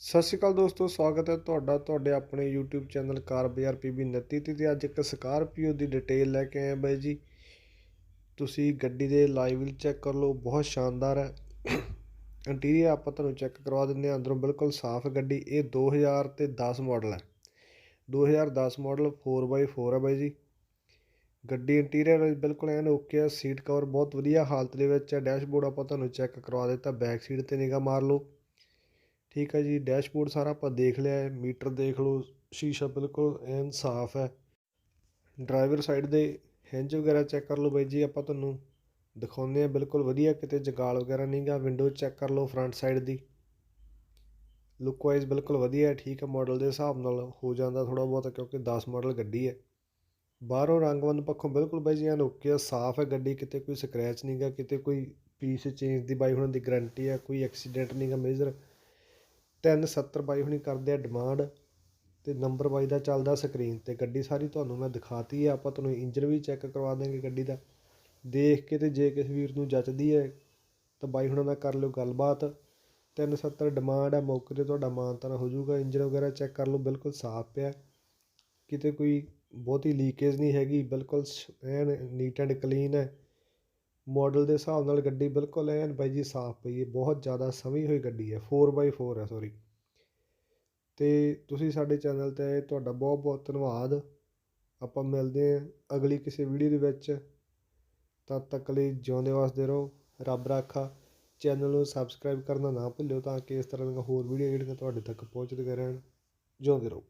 ਸਤਿ ਸ਼੍ਰੀ ਅਕਾਲ ਦੋਸਤੋ, ਸਵਾਗਤ ਹੈ ਤੁਹਾਡਾ, ਤੁਹਾਡੇ ਆਪਣੇ YouTube ਚੈਨਲ ਕਾਰ ਬਾਜ਼ਾਰ PB 29 ਤੇ ਅੱਜ ਇੱਕ ਸਕਾਰਪੀਓ ਦੀ ਡਿਟੇਲ ਲੈ ਕੇ ਆਏ ਹਾਂ ਬਾਈ ਜੀ। ਤੁਸੀਂ ਗੱਡੀ ਦੇ ਲਾਈਵ ਵੀ ਚੈੱਕ ਕਰ ਲਓ, ਬਹੁਤ ਸ਼ਾਨਦਾਰ ਹੈ। ਇੰਟੀਰੀਅਰ ਆਪਾਂ ਤੁਹਾਨੂੰ ਚੈੱਕ ਕਰਵਾ ਦਿੰਦੇ ਹਾਂ, ਅੰਦਰੋਂ ਬਿਲਕੁਲ ਸਾਫ਼ ਗੱਡੀ, ਇਹ 2000 ਤੇ 10 ਮਾਡਲ ਹੈ। 2010 ਮਾਡਲ 4x4 ਹੈ ਬਾਈ ਜੀ। ਗੱਡੀ ਇੰਟੀਰੀਅਰ ਬਿਲਕੁਲ ਐਨ ਓਕੇ ਹੈ ਸੀਟ ਕਵਰ ਬਹੁਤ ਵਧੀਆ ਹਾਲਤ ਦੇ ਵਿੱਚ ਹੈ ਡੈਸ਼ਬੋਰਡ ਆਪਾਂ ਤੁਹਾਨੂੰ ਚੈੱਕ ਕਰਵਾ ਦਿੱਤਾ ਬੈਕ ਸੀਟ ਤੇ ਨਿਗਾਹ ਮਾਰ ਲਓ। ਠੀਕ ਹੈ ਜੀ ਡੈਸ਼ਬੋਰਡ ਸਾਰਾ ਆਪਾਂ ਦੇਖ ਲਿਆ ਹੈ, ਮੀਟਰ ਦੇਖ ਲਓ, ਸ਼ੀਸ਼ਾ ਬਿਲਕੁਲ ਐਨ ਸਾਫ਼ ਹੈ। ਡਰਾਈਵਰ ਸਾਈਡ ਦੇ ਹਿੰਜ ਵਗੈਰਾ ਚੈੱਕ ਕਰ ਲਓ ਬਾਈ ਜੀ, ਆਪਾਂ ਤੁਹਾਨੂੰ ਦਿਖਾਉਂਦੇ ਆ ਬਿਲਕੁਲ ਵਧੀਆ, ਕਿਤੇ ਜਗਾਲ ਵਗੈਰਾ ਨਹੀਂਗਾ ਵਿੰਡੋ ਚੈੱਕ ਕਰ ਲਓ ਫਰੰਟ ਸਾਈਡ ਦੀ। ਲੁੱਕ ਵਾਈਜ਼ ਬਿਲਕੁਲ ਵਧੀਆ ਠੀਕ ਹੈ ਮਾਡਲ ਦੇ ਹਿਸਾਬ ਨਾਲ ਹੋ ਜਾਂਦਾ ਥੋੜਾ ਬਹੁਤ, ਕਿਉਂਕਿ 10 ਮਾਡਲ ਗੱਡੀ ਹੈ। ਬਾਹਰੋਂ ਰੰਗਵੰਦ ਪੱਖੋਂ ਬਿਲਕੁਲ ਬਾਈ ਜੀ, ਐਨ ਓਕੇ ਆ ਸਾਫ਼ ਹੈ ਗੱਡੀ, ਕਿਤੇ ਕੋਈ ਸਕ੍ਰੈਚ ਨਹੀਂਗਾ ਕਿਤੇ ਕੋਈ ਪੀਸ ਚੇਂਜ ਦੀ ਬਾਈ ਹੁਣ ਦੀ ਗਾਰੰਟੀ ਹੈ, ਕੋਈ ਐਕਸੀਡੈਂਟ ਨਹੀਂਗਾ ਮੇਜਰ 370 ਬਾਈ ਹੁਣੀ ਕਰਦੇ ਆ ਡਿਮਾਂਡ ਤੇ ਨੰਬਰ ਬਾਈ ਦਾ ਚੱਲਦਾ ਸਕਰੀਨ ਤੇ। ਗੱਡੀ ਸਾਰੀ ਤੁਹਾਨੂੰ ਮੈਂ ਦਿਖਾਤੀ ਹੈ ਆਪਾਂ ਤੁਹਾਨੂੰ ਇੰਜਨ ਵੀ ਚੈੱਕ ਕਰਵਾ ਦਾਂਗੇ ਗੱਡੀ ਦਾ। ਦੇਖ ਕੇ ਤੇ ਜੇ ਕਿਸੇ ਵੀਰ ਨੂੰ ਜੱਚਦੀ ਹੈ ਤਾਂ ਬਾਈ ਹੁਣਾਂ ਨਾਲ ਕਰ ਲਿਓ ਗੱਲਬਾਤ। 370 ਡਿਮਾਂਡ ਹੈ ਮੌਕੇ ਤੇ ਤੁਹਾਡਾ ਮਾਨਤਾਨ ਹੋ ਜਾਊਗਾ। ਇੰਜਨ ਵਗੈਰਾ ਚੈੱਕ ਕਰ ਲਓ, ਬਿਲਕੁਲ ਸਾਫ਼ ਪਿਆ। ਕਿਤੇ ਕੋਈ ਬਹੁਤੀ ਲੀਕੇਜ ਨਹੀਂ ਹੈਗੀ, ਬਿਲਕੁਲ ਐਨ ਨੀਟ ਐਂਡ ਕਲੀਨ ਹੈ ਮਾਡਲ ਦੇ ਹਿਸਾਬ ਨਾਲ ਗੱਡੀ ਬਿਲਕੁਲ ਐਨ ਬਾਈ ਜੀ ਸਾਫ਼ ਪਈ ਹੈ, ਬਹੁਤ ਜ਼ਿਆਦਾ ਸਮੀ ਹੋਈ ਗੱਡੀ ਹੈ 4x4 ਹੈ ਸੌਰੀ ਤੇ ਤੁਸੀਂ ਸਾਡੇ ਚੈਨਲ ਤੇ ਆਏ, ਤੁਹਾਡਾ ਬਹੁਤ ਬਹੁਤ ਧੰਨਵਾਦ। ਆਪਾਂ ਮਿਲਦੇ ਹਾਂ ਅਗਲੀ ਕਿਸੇ ਵੀਡੀਓ ਦੇ ਵਿੱਚ। ਤਦ ਤੱਕ ਲਈ ਜਿਉਂਦੇ ਵਸਦੇ ਰਹੋ, ਰੱਬ ਰਾਖਾ। ਚੈਨਲ ਨੂੰ ਸਬਸਕ੍ਰਾਈਬ ਕਰਨਾ ਨਾ ਭੁੱਲਿਓ ਤਾਂ ਕਿ ਇਸ ਤਰ੍ਹਾਂ ਦੀਆਂ ਹੋਰ ਵੀਡੀਓ ਜਿਹੜੀਆਂ ਤੁਹਾਡੇ ਤੱਕ ਪਹੁੰਚਦੀਆਂ ਰਹਿਣ। ਜਿਉਂਦੇ ਰਹੋ।